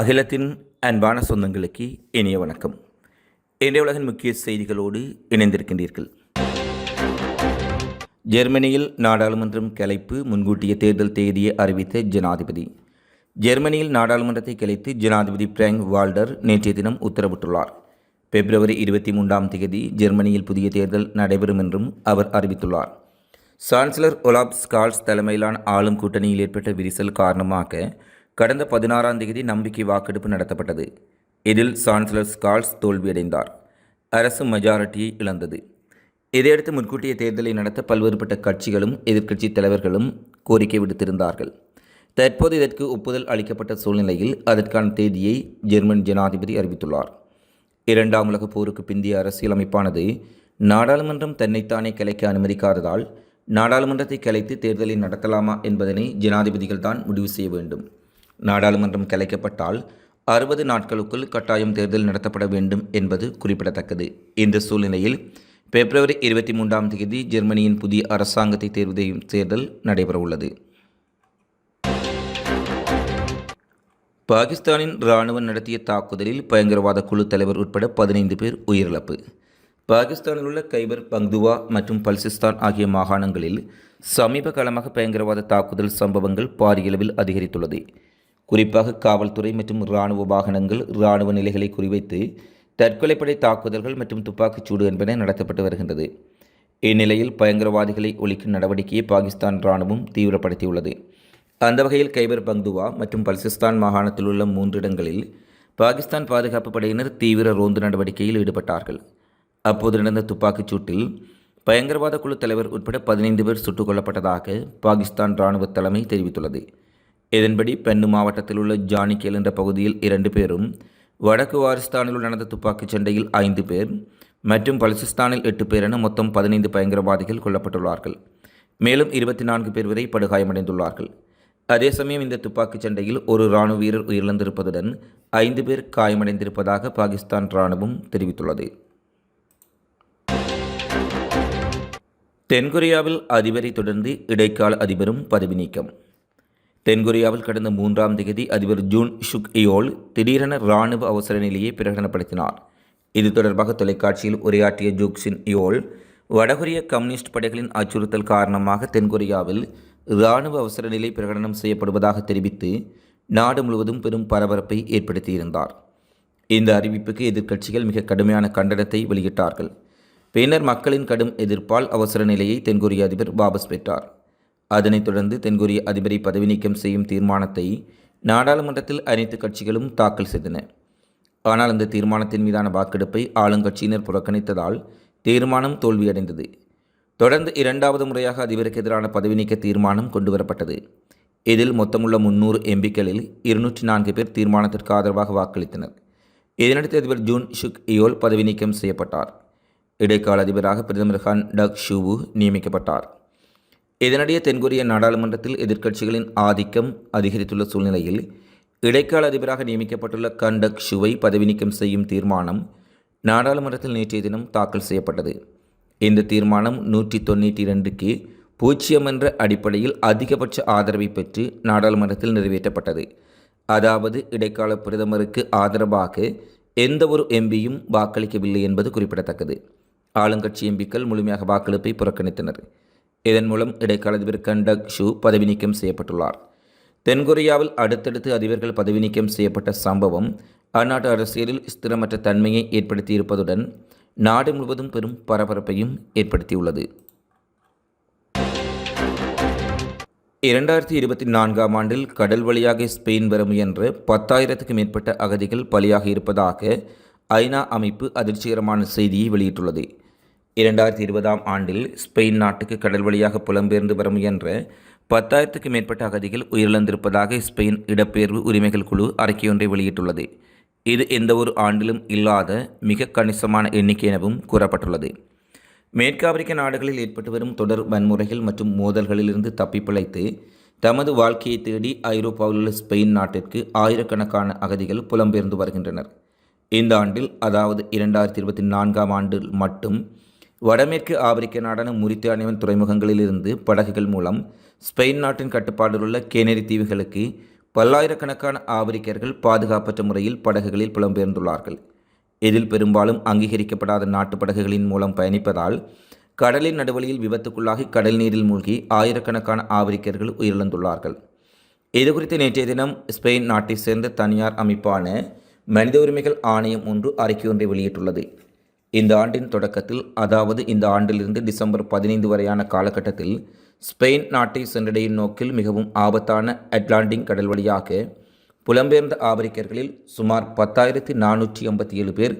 அகிலத்தின் அன்பான சொந்தங்களுக்கு இனிய வணக்கம். இன்றைய உலகின் முக்கிய செய்திகளோடு இணைந்திருக்கின்றீர்கள். ஜெர்மனியில் நாடாளுமன்றம் கலைப்பு முன்கூட்டிய தேர்தல் தேதியை அறிவித்த ஜனாதிபதி. ஜெர்மனியில் நாடாளுமன்றத்தை கலைத்து ஜனாதிபதி பிராங்க் வால்டர் நேற்றைய தினம் உத்தரவிட்டுள்ளார். பிப்ரவரி இருபத்தி மூன்றாம் தேதி ஜெர்மனியில் புதிய தேர்தல் நடைபெறும் என்றும் அவர் அறிவித்துள்ளார். சான்சலர் ஒலாப் ஸ்கால்ஸ் தலைமையிலான ஆளும் கூட்டணியில் ஏற்பட்ட விரிசல் காரணமாக கடந்த பதினாறாம் தேதி நம்பிக்கை வாக்கெடுப்பு நடத்தப்பட்டது. இதில் சான்சலர் ஸ்கால்ஸ் தோல்வியடைந்தார். அரசு மெஜாரிட்டியை இழந்தது. இதையடுத்து முன்கூட்டிய தேர்தலை நடத்த பல்வேறுபட்ட கட்சிகளும் எதிர்க்கட்சி தலைவர்களும் கோரிக்கை விடுத்திருந்தார்கள். தற்போது இதற்கு ஒப்புதல் அளிக்கப்பட்ட சூழ்நிலையில் அதற்கான தேதியை ஜெர்மன் ஜனாதிபதி அறிவித்துள்ளார். இரண்டாம் உலகப் போருக்கு பிந்திய அரசியலமைப்பானது நாடாளுமன்றம் தன்னைத்தானே கலைக்க அனுமதிக்காததால் நாடாளுமன்றத்தை கலைத்து தேர்தலை நடத்தலாமா என்பதனை ஜனாதிபதிகள் தான் முடிவு செய்ய வேண்டும். நாடாளுமன்றம் கலைக்கப்பட்டால் அறுபது நாட்களுக்குள் கட்டாயம் தேர்தல் நடத்தப்பட வேண்டும் என்பது குறிப்பிடத்தக்கது. இந்த சூழ்நிலையில் பிப்ரவரி இருபத்தி மூன்றாம் தேதி ஜெர்மனியின் புதிய அரசாங்கத்தை தேர்வு செய்யும் தேர்தல் நடைபெறவுள்ளது. பாகிஸ்தானின் இராணுவம் நடத்திய தாக்குதலில் பயங்கரவாத குழு தலைவர் உட்பட பதினைந்து பேர் உயிரிழப்பு. பாகிஸ்தானில் உள்ள கைபர் பங்துவா மற்றும் பல்சிஸ்தான் ஆகிய மாகாணங்களில் சமீப காலமாக பயங்கரவாத தாக்குதல் சம்பவங்கள் பாரியளவில் அதிகரித்துள்ளது. குறிப்பாக காவல்துறை மற்றும் இராணுவ வாகனங்கள் இராணுவ நிலைகளை குறிவைத்து தற்கொலைப்படை தாக்குதல்கள் மற்றும் துப்பாக்கிச்சூடு என்பன நடத்தப்பட்டு வருகின்றது. இந்நிலையில் பயங்கரவாதிகளை ஒழிக்கும் நடவடிக்கையை பாகிஸ்தான் இராணுவம் தீவிரப்படுத்தியுள்ளது. அந்த வகையில் கைபர் பங்துவா மற்றும் பல்சிஸ்தான் மாகாணத்தில் உள்ள மூன்று இடங்களில் பாகிஸ்தான் பாதுகாப்பு படையினர் தீவிர ரோந்து நடவடிக்கையில் ஈடுபட்டார்கள். அப்போது நடந்த துப்பாக்கிச் சூட்டில் பயங்கரவாத குழு தலைவர் உட்பட பதினைந்து பேர் சுட்டுக் கொல்லப்பட்டதாக பாகிஸ்தான் இராணுவ தலைமை தெரிவித்துள்ளது. இதன்படி பென்னு மாவட்டத்தில் உள்ள ஜானிகேல் என்ற பகுதியில் இரண்டு பேரும் வடக்கு வாரிஸ்தானில் நடந்த துப்பாக்கிச் சண்டையில் ஐந்து பேர் மற்றும் பலுசிஸ்தானில் எட்டு பேர் என மொத்தம் பதினைந்து பயங்கரவாதிகள் கொல்லப்பட்டுள்ளார்கள். மேலும் இருபத்தி நான்கு பேர் வரை படுகாயமடைந்துள்ளார்கள். அதே சமயம் இந்த துப்பாக்கிச் சண்டையில் ஒரு இராணுவ வீரர் உயிரிழந்திருப்பதுடன் ஐந்து பேர் காயமடைந்திருப்பதாக பாகிஸ்தான் இராணுவம் தெரிவித்துள்ளது. தென்கொரியாவில் அதிபரை தொடர்ந்து இடைக்கால அதிபரும் பதவி நீக்கம். தென்கொரியாவில் கடந்த மூன்றாம் தேதி அதிபர் ஜூன் ஷுக் இயோல் திடீரென இராணுவ அவசர நிலையை பிரகடனப்படுத்தினார். இது தொடர்பாக தொலைக்காட்சியில் உரையாற்றிய ஜூக்சின் இயோல் வடகொரிய கம்யூனிஸ்ட் படைகளின் அச்சுறுத்தல் காரணமாக தென்கொரியாவில் இராணுவ அவசர நிலை பிரகடனம் செய்யப்படுவதாக தெரிவித்து நாடு முழுவதும் பெரும் பரபரப்பை ஏற்படுத்தியிருந்தார். இந்த அறிவிப்புக்கு எதிர்க்கட்சிகள் மிக கடுமையான கண்டனத்தை வெளியிட்டார்கள். பின்னர் மக்களின் கடும் எதிர்ப்பால் அவசர நிலையை தென்கொரிய அதிபர் வாபஸ் பெற்றார். அதனைத் தொடர்ந்து தென்கொரிய அதிபரை பதவி நீக்கம் செய்யும் தீர்மானத்தை நாடாளுமன்றத்தில் அனைத்து கட்சிகளும் தாக்கல் செய்தன. ஆனால் அந்த தீர்மானத்தின் மீதான வாக்கெடுப்பை ஆளுங்கட்சியினர் புறக்கணித்ததால் தீர்மானம் தோல்வியடைந்தது. தொடர்ந்து இரண்டாவது முறையாக அதிபருக்கு எதிரான பதவி நீக்க தீர்மானம் கொண்டுவரப்பட்டது. இதில் மொத்தமுள்ள முன்னூறு எம்பிக்களில் இருநூற்றி நான்கு பேர் தீர்மானத்திற்கு ஆதரவாக வாக்களித்தனர். இதனடுத்து அதிபர் ஜூன் ஷுக் இயோல் பதவி நீக்கம் செய்யப்பட்டார். இடைக்கால அதிபராக பிரதமர் ஹான் டக் ஷூவு நியமிக்கப்பட்டார். இதனிடையே தென்கொரிய நாடாளுமன்றத்தில் எதிர்க்கட்சிகளின் ஆதிக்கம் அதிகரித்துள்ள சூழ்நிலையில் இடைக்கால அதிபராக நியமிக்கப்பட்டுள்ள கண்டக் ஷுவை பதவி நீக்கம் செய்யும் தீர்மானம் நாடாளுமன்றத்தில் நேற்றைய தினம் தாக்கல் செய்யப்பட்டது. இந்த தீர்மானம் நூற்றி தொண்ணூற்றி ரெண்டுக்கு பூஜ்ஜியம் என்ற அடிப்படையில் அதிகபட்ச ஆதரவை பெற்று நாடாளுமன்றத்தில் நிறைவேற்றப்பட்டது. அதாவது இடைக்கால பிரதமருக்கு ஆதரவாக எந்த ஒரு எம்பியும் வாக்களிக்கவில்லை என்பது குறிப்பிடத்தக்கது. ஆளுங்கட்சி எம்பிக்கள் முழுமையாக வாக்களிப்பை புறக்கணித்தனர். இதன் மூலம் இடைக்கால அதிபர் கண்டக் ஷூ பதவி நீக்கம் செய்யப்பட்டுள்ளார். தென்கொரியாவில் அடுத்தடுத்து அதிபர்கள் பதவி நீக்கம் செய்யப்பட்ட சம்பவம் அந்நாட்டு அரசியலில் ஸ்திரமற்ற தன்மையை ஏற்படுத்தியிருப்பதுடன் நாடு முழுவதும் பெரும் பரபரப்பையும் ஏற்படுத்தியுள்ளது. இரண்டாயிரத்தி இருபத்தி நான்காம் ஆண்டில் கடல் வழியாக ஸ்பெயின் வர முயன்ற பத்தாயிரத்துக்கும் மேற்பட்ட அகதிகள் பலியாக இருப்பதாக ஐநா அமைப்பு அதிர்ச்சிகரமான செய்தியை வெளியிட்டுள்ளது. இரண்டாயிரத்தி இருபதாம் ஆண்டில் ஸ்பெயின் நாட்டுக்கு கடல் வழியாக புலம்பெயர்ந்து வர முயன்ற பத்தாயிரத்துக்கு மேற்பட்ட அகதிகள் உயிரிழந்திருப்பதாக ஸ்பெயின் இடப்பெயர்வு உரிமைகள் குழு அறிக்கையொன்றை வெளியிட்டுள்ளது. இது எந்த ஒரு ஆண்டிலும் இல்லாத மிக கணிசமான எண்ணிக்கை எனவும் கூறப்பட்டுள்ளது. மேற்கு ஆப்பிரிக்க நாடுகளில் ஏற்பட்டு வரும் தொடர் வன்முறைகள் மற்றும் மோதல்களிலிருந்து தப்பிப்பிழைத்து தமது வாழ்க்கையை தேடி ஐரோப்பாவில் உள்ள ஸ்பெயின் நாட்டிற்கு ஆயிரக்கணக்கான அகதிகள் புலம்பெயர்ந்து வருகின்றனர். இந்த ஆண்டில் அதாவது இரண்டாயிரத்தி இருபத்தி நான்காம் ஆண்டில் மட்டும் வடமேற்கு ஆப்பிரிக்க நாடான முரித்தானியவன் துறைமுகங்களிலிருந்து படகுகள் மூலம் ஸ்பெயின் நாட்டின் கட்டுப்பாடில் உள்ள கேனரி தீவுகளுக்கு பல்லாயிரக்கணக்கான ஆப்பிரிக்கர்கள் பாதுகாப்பற்ற முறையில் படகுகளில் புலம்பெயர்ந்துள்ளார்கள். இதில் பெரும்பாலும் அங்கீகரிக்கப்படாத நாட்டு படகுகளின் மூலம் பயணிப்பதால் கடலின் நடுவழியில் விபத்துக்குள்ளாகி கடல் நீரில் மூழ்கி ஆயிரக்கணக்கான ஆப்பிரிக்கர்கள் உயிரிழந்துள்ளார்கள். இதுகுறித்து நேற்றைய தினம் ஸ்பெயின் நாட்டைச் சேர்ந்த தனியார் அமைப்பான மனித உரிமைகள் ஆணையம் ஒன்று அறிக்கை ஒன்றை வெளியிட்டுள்ளது. இந்த ஆண்டின் தொடக்கத்தில் அதாவது இந்த ஆண்டிலிருந்து டிசம்பர் பதினைந்து வரையான காலகட்டத்தில் ஸ்பெயின் நாட்டை சென்றடையும் நோக்கில் மிகவும் ஆபத்தான அட்லாண்டிக் கடல் வழியாக புலம்பெயர்ந்த ஆப்பிரிக்கர்களில் சுமார் பத்தாயிரத்தி நானூற்றி ஐம்பத்தி ஏழு பேர்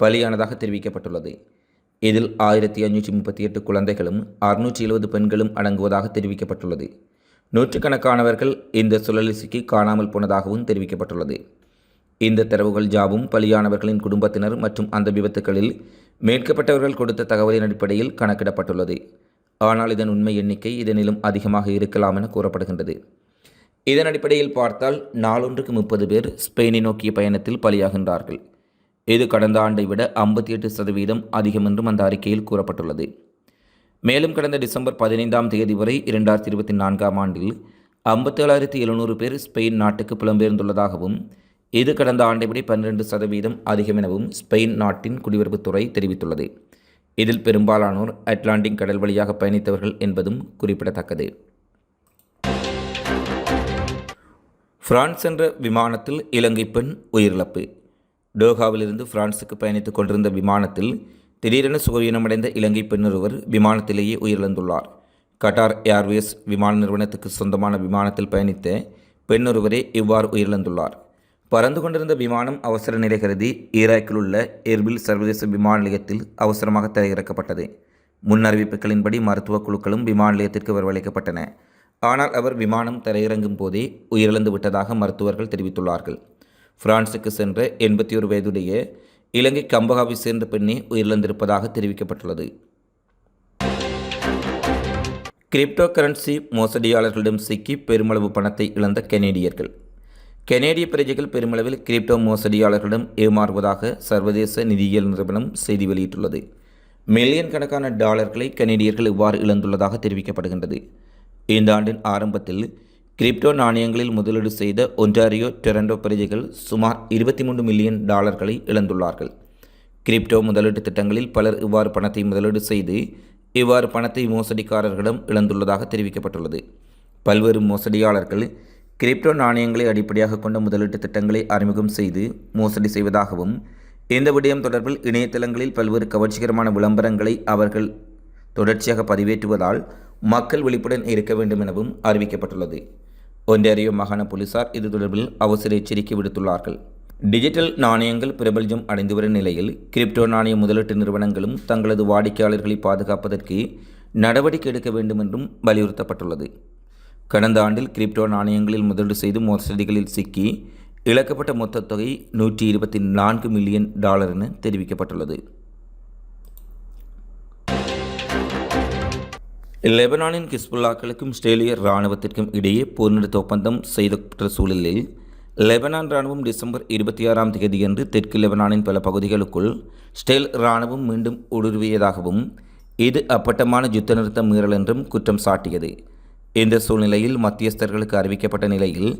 பலியானதாக தெரிவிக்கப்பட்டுள்ளது. இதில் ஆயிரத்தி அஞ்சூற்றி முப்பத்தி எட்டு குழந்தைகளும் அறுநூற்றி எழுபது பெண்களும் அடங்குவதாக தெரிவிக்கப்பட்டுள்ளது. நூற்றுக்கணக்கானவர்கள் இந்த சுழலிசிக்கு காணாமல் போனதாகவும் தெரிவிக்கப்பட்டுள்ளது. இந்த தரவுகள் ஜாவும் பலியானவர்களின் குடும்பத்தினர் மற்றும் அந்த விபத்துகளில் மீட்கப்பட்டவர்கள் கொடுத்த தகவலின் அடிப்படையில் கணக்கிடப்பட்டுள்ளது. ஆனால் இதன் உண்மை எண்ணிக்கை இதனிலும் அதிகமாக இருக்கலாம் என கூறப்படுகின்றது. இதன் அடிப்படையில் பார்த்தால் நாளொன்றுக்கு முப்பது பேர் ஸ்பெயினை நோக்கிய பயணத்தில் பலியாகின்றார்கள். இது கடந்த ஆண்டை விட ஐம்பத்தி எட்டு சதவீதம் அதிகம் என்றும் அந்த அறிக்கையில் கூறப்பட்டுள்ளது. மேலும் கடந்த டிசம்பர் பதினைந்தாம் தேதி வரை இரண்டாயிரத்தி இருபத்தி நான்காம் ஆண்டில் ஐம்பத்தேழாயிரத்தி எழுநூறு பேர் ஸ்பெயின் நாட்டுக்கு புலம்பெயர்ந்துள்ளதாகவும் இது கடந்த ஆண்டை விட பன்னிரண்டு சதவீதம் அதிகம் எனவும் ஸ்பெயின் நாட்டின் குடியுறவுத்துறை தெரிவித்துள்ளது. இதில் பெரும்பாலானோர் அட்லாண்டிக் கடல் வழியாக பயணித்தவர்கள் என்பதும் குறிப்பிடத்தக்கது. பிரான்ஸ் என்ற விமானத்தில் இலங்கை பெண் உயிரிழப்பு. டோகாவிலிருந்து பிரான்சுக்கு பயணித்துக் கொண்டிருந்த விமானத்தில் திடீரென சுகவீனமடைந்த இலங்கை பெண்ணொருவர் விமானத்திலேயே உயிரிழந்துள்ளார். கட்டார் ஏர்வேஸ் விமான நிறுவனத்துக்கு சொந்தமான விமானத்தில் பயணித்த பெண்ணொருவரே இவ்வாறு உயிரிழந்துள்ளார். பறந்து கொண்டிருந்த விமானம் அவசர நிலை கருதி ஈராக்கில் உள்ள எர்பில் சர்வதேச விமான நிலையத்தில் அவசரமாக தரையிறக்கப்பட்டது. முன்னறிவிப்புகளின்படி மருத்துவக் குழுக்களும் விமான நிலையத்திற்கு வரவழைக்கப்பட்டன. ஆனால் அவர் விமானம் தரையிறங்கும் போதே உயிரிழந்து விட்டதாக மருத்துவர்கள் தெரிவித்துள்ளார்கள். பிரான்சுக்கு சென்ற எண்பத்தி ஒரு வயதுடைய இலங்கை கம்பகாவை சேர்ந்த பெண்ணே உயிரிழந்திருப்பதாக தெரிவிக்கப்பட்டுள்ளது. கிரிப்டோ கரன்சி மோசடியாளர்களிடம் சிக்கி பெருமளவு பணத்தை இழந்த கெனேடியர்கள். கெனேடிய பிரஜைகள் பெருமளவில் கிரிப்டோ மோசடியாளர்களிடம் ஏமாறுவதாக சர்வதேச நிதியியல் நிறுவனம் செய்தி வெளியிட்டுள்ளது. மில்லியன் கணக்கான டாலர்களை கனேடியர்கள் இவ்வாறு இழந்துள்ளதாக தெரிவிக்கப்படுகின்றது. இந்த ஆண்டின் ஆரம்பத்தில் கிரிப்டோ நாணயங்களில் முதலீடு செய்த ஒன்டாரியோ டொரண்டோ பிரஜைகள் சுமார் இருபத்தி மூன்று மில்லியன் டாலர்களை இழந்துள்ளார்கள். கிரிப்டோ முதலீட்டு திட்டங்களில் பலர் இவ்வாறு பணத்தை முதலீடு செய்து இவ்வாறு பணத்தை மோசடிக்காரர்களிடம் இழந்துள்ளதாக தெரிவிக்கப்பட்டுள்ளது. பல்வேறு மோசடியாளர்கள் கிரிப்டோ நாணயங்களை அடிப்படையாக கொண்ட முதலீட்டு திட்டங்களை அறிமுகம் செய்து மோசடி செய்வதாகவும் இந்த விடயம் தொடர்பில் இணையதளங்களில் பல்வேறு கவர்ச்சிகரமான விளம்பரங்களை அவர்கள் தொடர்ச்சியாக பதிவேற்றுவதால் மக்கள் விழிப்புடன் இருக்க வேண்டும் எனவும் அறிவிக்கப்பட்டுள்ளது. ஒன்றாரியோ மாகாண போலீசார் இது தொடர்பில் அவசர எச்சரிக்கை விடுத்துள்ளார்கள். டிஜிட்டல் நாணயங்கள் பிரபலஜம் அடைந்து வரும் நிலையில் கிரிப்டோ நாணய முதலீட்டு நிறுவனங்களும் தங்களது வாடிக்கையாளர்களை பாதுகாப்பதற்கு நடவடிக்கை எடுக்க வேண்டும் என்றும் வலியுறுத்தப்பட்டுள்ளது. கடந்த ஆண்டில் கிரிப்டோ நாணயங்களில் முதலீடு செய்து மோசடிகளில் சிக்கி இழக்கப்பட்ட மொத்த தொகை நூற்றி இருபத்தி நான்கு மில்லியன் டாலர் என தெரிவிக்கப்பட்டுள்ளது. லெபனானின் கிஸ்புல்லாக்களுக்கும் இஸ்ரேலிய இராணுவத்திற்கும் இடையே போர் நிறுத்த ஒப்பந்தம் செய்யப்பட்ட சூழலில் லெபனான் இராணுவம் டிசம்பர் இருபத்தி ஆறாம் தேதியன்று தெற்கு லெபனானின் பல பகுதிகளுக்குள் ஸ்டேல் இராணுவம் மீண்டும் ஊடுருவியதாகவும் இது அப்பட்டமான யுத்த நிறுத்த மீறல் என்றும் குற்றம் சாட்டியது. இந்த சூழ்நிலையில் மத்தியஸ்தர்களுக்கு அறிவிக்கப்பட்ட நிலையில்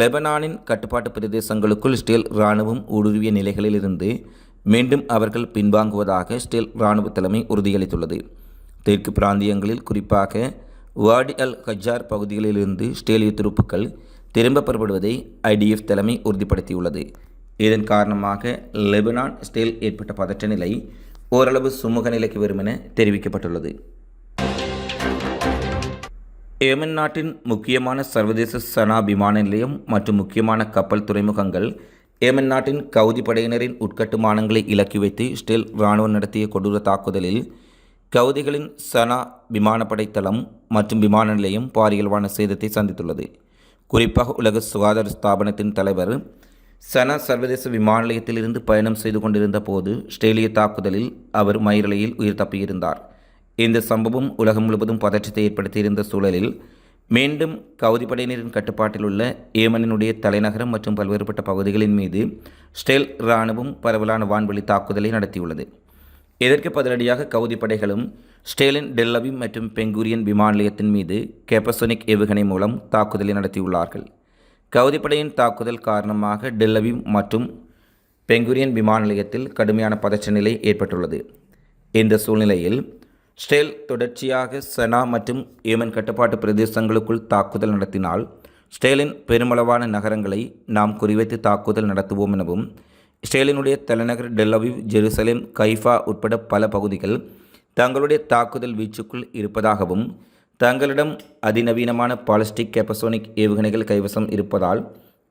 லெபனானின் கட்டுப்பாட்டு பிரதேசங்களுக்குள் ஸ்டேல் இராணுவம் ஊடுருவிய நிலைகளிலிருந்து மீண்டும் அவர்கள் பின்வாங்குவதாக ஸ்டேல் இராணுவ தலைமை உறுதியளித்துள்ளது. தெற்கு பிராந்தியங்களில் குறிப்பாக வாடி அல் ஹஜார் பகுதிகளிலிருந்து ஸ்டேலிய துருப்புக்கள் திரும்ப பெறப்படுவதை ஐடிஎஃப் தலைமை உறுதிப்படுத்தியுள்ளது. இதன் காரணமாக லெபனான் ஸ்டேல் ஏற்பட்ட பதற்ற நிலை ஓரளவு சுமூக நிலைக்கு வரும் என தெரிவிக்கப்பட்டுள்ளது. ஏமன் நாட்டின் முக்கியமான சர்வதேச சனா விமான நிலையம் மற்றும் முக்கியமான கப்பல் துறைமுகங்கள் ஏமன் நாட்டின் கவுதி படையினரின் உட்கட்டுமானங்களை இலக்கி வைத்து ஸ்டேல் இராணுவம் நடத்திய கொடூர தாக்குதலில் கவுதிகளின் சனா விமானப்படை தளம் மற்றும் விமான நிலையம் பாரியல்வான சேதத்தை சந்தித்துள்ளது. குறிப்பாக உலக சுகாதார ஸ்தாபனத்தின் தலைவர் சனா சர்வதேச விமான நிலையத்திலிருந்து பயணம் செய்து கொண்டிருந்த போது ஸ்ட்ரேலிய தாக்குதலில் அவர் மயிரலையில் உயிர் தப்பியிருந்தார். இந்த சம்பவம் உலகம் முழுவதும் பதற்றத்தை ஏற்படுத்தியிருந்த சூழலில் மீண்டும் கவுதிப்படையினரின் கட்டுப்பாட்டில் உள்ள ஏமனினுடைய தலைநகரம் மற்றும் பல்வேறுபட்ட பகுதிகளின் மீது ஸ்டெல் இராணுவம் பரவலான வான்வெளி தாக்குதலை நடத்தியுள்ளது. இதற்கு பதிலடியாக கவுதி படைகளும் ஸ்டேலின் டெல்லவி மற்றும் பெங்கூரியன் விமான நிலையத்தின் மீது கேப்பசோனிக் ஏவுகணை மூலம் தாக்குதலை நடத்தியுள்ளார்கள். கவுதிப்படையின் தாக்குதல் காரணமாக டெல்லவி மற்றும் பெங்குரியன் விமான நிலையத்தில் கடுமையான பதற்ற நிலை ஏற்பட்டுள்ளது. இந்த சூழ்நிலையில் ஸ்டேல் தொடர்ச்சியாக சனா மற்றும் ஏமன் கட்டுப்பாட்டு பிரதேசங்களுக்குள் தாக்குதல் நடத்தினால் ஸ்டேலின் பெருமளவான நகரங்களை நாம் குறிவைத்து தாக்குதல் நடத்துவோம் எனவும் ஸ்டேலினுடைய தலைநகர் டெல்லவிவ் ஜெருசலேம் கைஃபா உட்பட பல பகுதிகள் தங்களுடைய தாக்குதல் வீச்சுக்குள் இருப்பதாகவும் தங்களிடம் அதிநவீனமான பாலிஸ்டிக் கெப்பசோனிக் ஏவுகணைகள் கைவசம் இருப்பதால்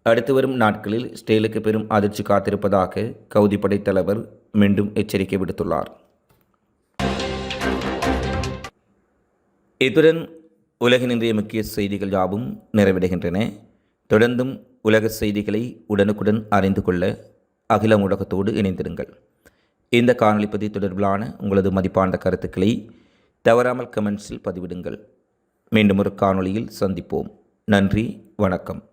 அடுத்து வரும் நாட்களில் ஸ்டேலுக்கு பெரும் அதிர்ச்சி காத்திருப்பதாக கவுதிப்படை தலைவர் மீண்டும் எச்சரிக்கை விடுத்துள்ளார். இத்துடன் உலகின் இன்றைய முக்கிய செய்திகள் யாவும் நிறைவடைகின்றன. தொடர்ந்தும் உலக செய்திகளை உடனுக்குடன் அறிந்து கொள்ள அகில ஊடகத்தோடு இணைந்திருங்கள். இந்த காணொலி பதிவு தொடர்பிலான உங்களது மதிப்பான கருத்துக்களை தவறாமல் கமெண்ட்ஸில் பதிவிடுங்கள். மீண்டும் ஒரு காணொளியில் சந்திப்போம். நன்றி வணக்கம்.